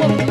Oh.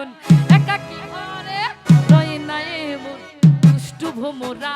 জ্বালাতন একাকি ঘরে নয় নাই মন দুষ্টু ভোমরা